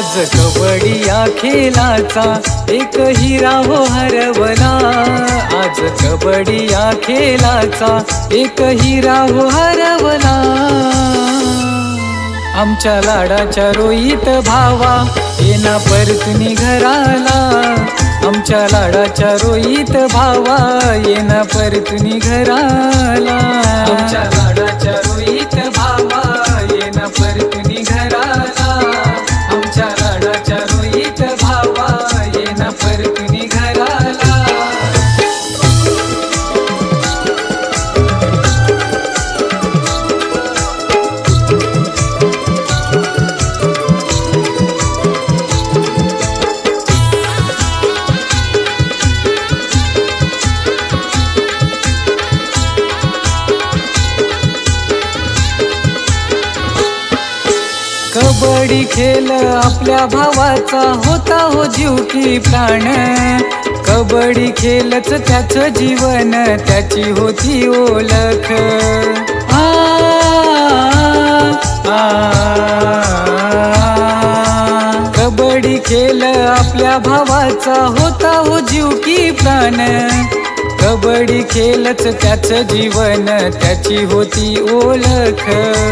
आज कबड्डी या खेळाचा एक हिरा हो हरवला. आज कबड्डी या खेळाचा एक हिरा हो हरवला. आमच्या लाडाच्या रोईत भावा येना परतनी घराला आमच्या लाडाच्या रोईत भावा येना परतनी घराला आमच्या लाडाच्या कबड्डी खेल आपल्या भावाचा होता हो जीव की प्राण कबड्डी खेलच त्याच जीवन त्याची होती ओळख आ, आ, कबड्डी खेल आपल्या भावाचा होता हो जीव की प्राण कबड्डी खेलच त्याच जीवन त्याची होती ओळख.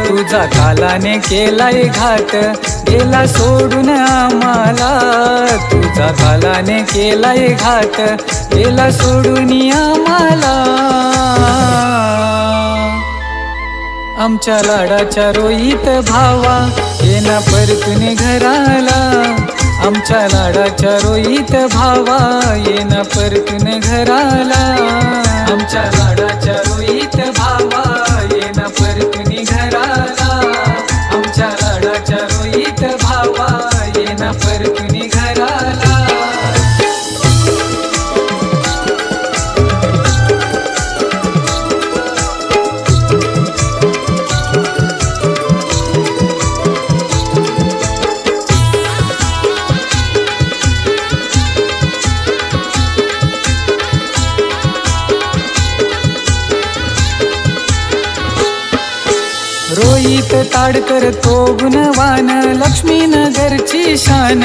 तुझा कालाने केलाय घात गेला सोडून आम्हाला. तुझा कालाने केलाय घात गेला सोडून आम्हाला. आमच्या लाडाच्या रोईत भावा येना परतून घराला. आमच्या लाडाच्या रोईत भावा येना परतून घराला. आमच्या लाडाच्या रोईत भावा येना परतून घराला. आमच्या लाडाच्या रोईत भावा येना परतून घराला. गीत ताडकर तो गुणवान लक्ष्मी नगरची शान.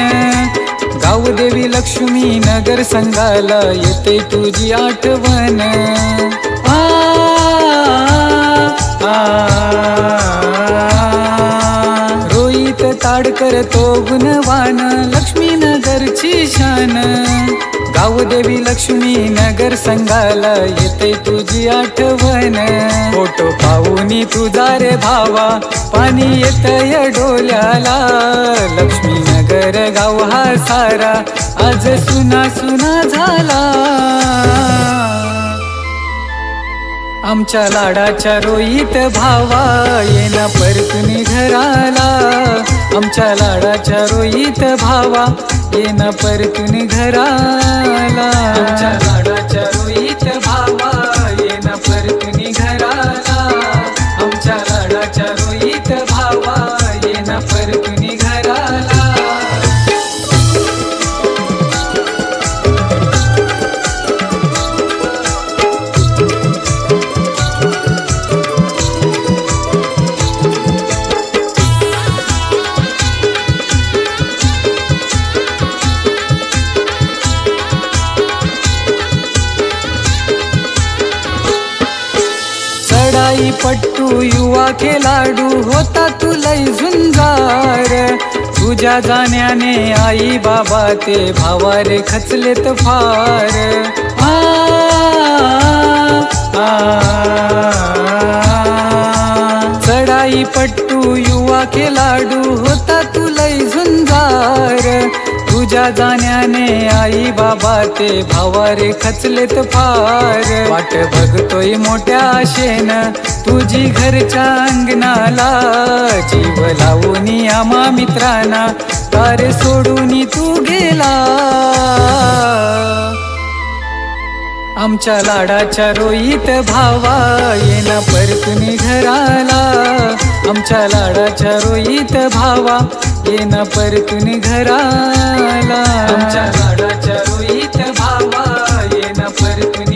गावदेवी लक्ष्मी नगर संघाला येते तुझी आठवण. आ, आ, रोहित ताडकर तो गुणवान लक्ष्मी देवी लक्ष्मी नगर संघाला येते तुझी आठवण. फोटो पाहुनी तुझा रे भावा पाणी या डोल्याला. लक्ष्मी नगर गाव हा सारा आज सुना सुना झाला. आमच्या लाडाच्या रोईत भावा आमच्या लाडाच्या रोईत भावा येना परतून घराला. आमच्या लाडा चढाई पट्टू युवा खेळाडू होता तू लय झुंजार. तुझ्या जाण्याने आई बाबा ते भावारे खचलेत फार. आ, आ, चढाई पट्टू युवा खेळाडू होता तू लय झुंजार. तुझ्या जाण्याने आई बाबा ते भावारे खचलेत फार. वाट बघतोय मोठ्या आशेन तुझी घरच्या अंगणाला. जीव लावून आम्हा मित्रांना तारे सोडून तू गेला. आमच्या लाडाच्या रोईत भावा येना परतून घराला. आमच्या लाडाच्या रोईत भावा ये ना परतून घराला. आमच्या झाडाच्या रोईत भावा ये ना परतून